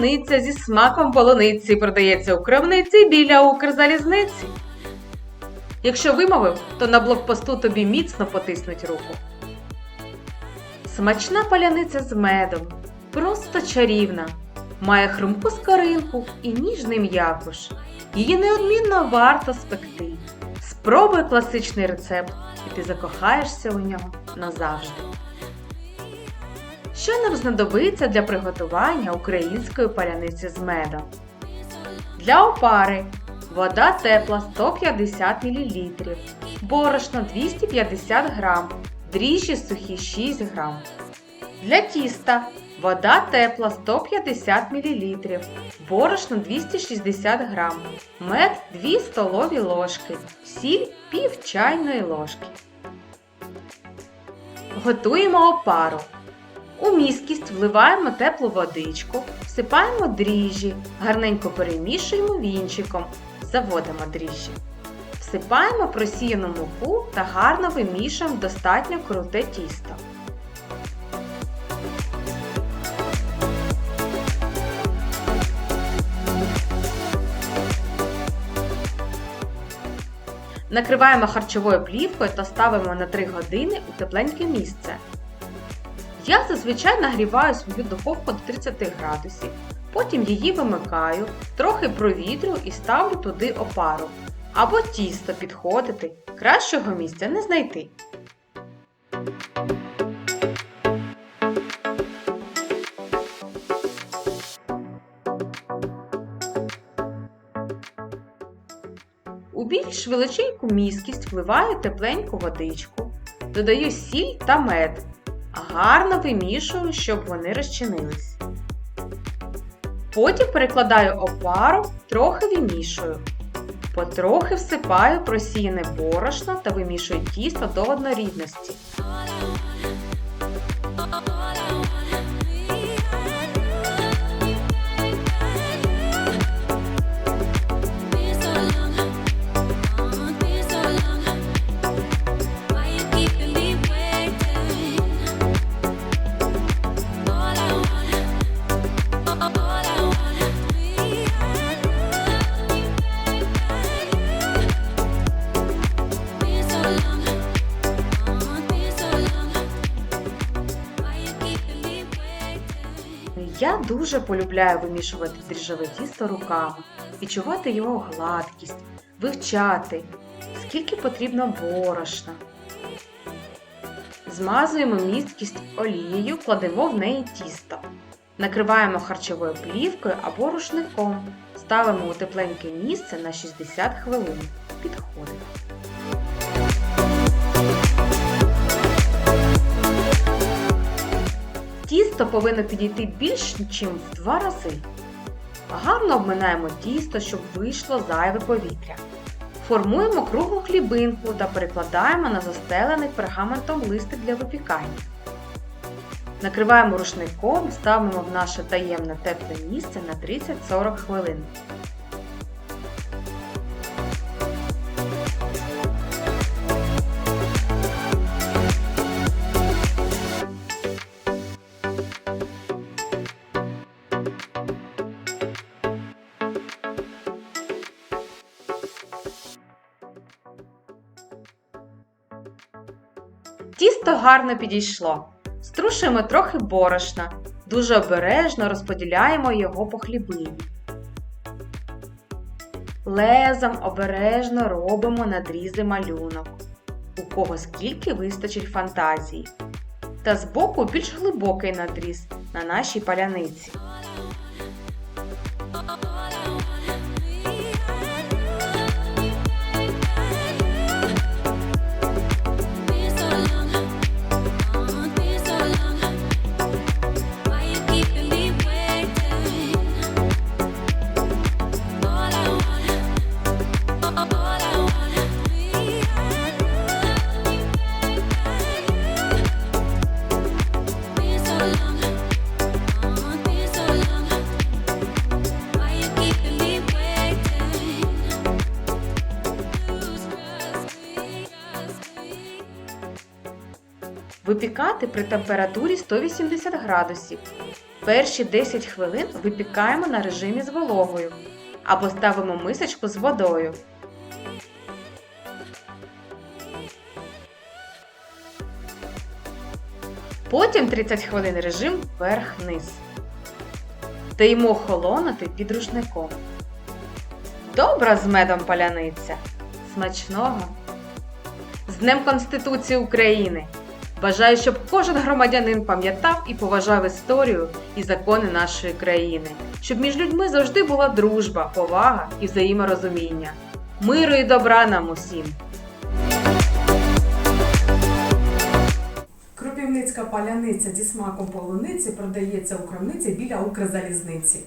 паляниця зі смаком полуниці продається у крамниці біля Укрзалізниці. Якщо вимовив, то на блокпосту тобі міцно потиснуть руку. Смачна паляниця з медом, просто чарівна, має хрумку скоринку і ніжний м'якуш. Її неодмінно варто спекти. Спробуй класичний рецепт, і ти закохаєшся у нього назавжди. Що нам знадобиться для приготування української паляниці з медом? Для опари вода тепла 150 мл, борошно 250 г, дріжджі сухі 6 г. Для тіста вода тепла 150 мл, борошно 260 г, мед 2 столові ложки, сіль пів чайної ложки. Готуємо опару. У міскість вливаємо теплу водичку, всипаємо дріжджі, гарненько перемішуємо вінчиком, заводимо дріжджі. Всипаємо просіяну муку та гарно вимішуємо достатньо круте тісто. Накриваємо харчовою плівкою та ставимо на 3 години у тепленьке місце. Я зазвичай нагріваю свою духовку до 30 градусів, потім її вимикаю, трохи провітрю і ставлю туди опару. Або тісто підходити, кращого місця не знайти. У більш величеньку міскість вливаю тепленьку водичку, додаю сіль та мед, гарно вимішую, щоб вони розчинились. Потім перекладаю опару, трохи вимішую. Потрохи всипаю просіяне борошно та вимішую тісто до однорідності. Я дуже полюбляю вимішувати дріжджове тісто руками, відчувати його гладкість, вивчати, скільки потрібно борошна. Змазуємо місткість олією, кладемо в неї тісто. Накриваємо харчовою плівкою або рушником. Ставимо у тепленьке місце на 60 хвилин. Підходить. Тісто повинно підійти більш ніж в два рази. Гарно обминаємо тісто, щоб вийшло зайве повітря. Формуємо круглу хлібинку та перекладаємо на застелений пергаментом листик для випікання. Накриваємо рушником, ставимо в наше таємне тепле місце на 30-40 хвилин. Тісто гарно підійшло. Струшуємо трохи борошна. Дуже обережно розподіляємо його по хлібині. Лезом обережно робимо надрізи малюнок. У кого скільки вистачить фантазії. Та збоку більш глибокий надріз на нашій паляниці. Випікати при температурі 180 градусів. Перші 10 хвилин випікаємо на режимі з вологою або ставимо мисочку з водою. Потім 30 хвилин режим вверх-вниз. Даємо холонути під рушником. Добра з медом паляниця. Смачного! З Днем Конституції України! Бажаю, щоб кожен громадянин пам'ятав і поважав історію і закони нашої країни, щоб між людьми завжди була дружба, повага і взаєморозуміння. Миру і добра нам усім! Кропівницька паляниця зі смаком полуниці продається у крамниці біля Укрзалізниці.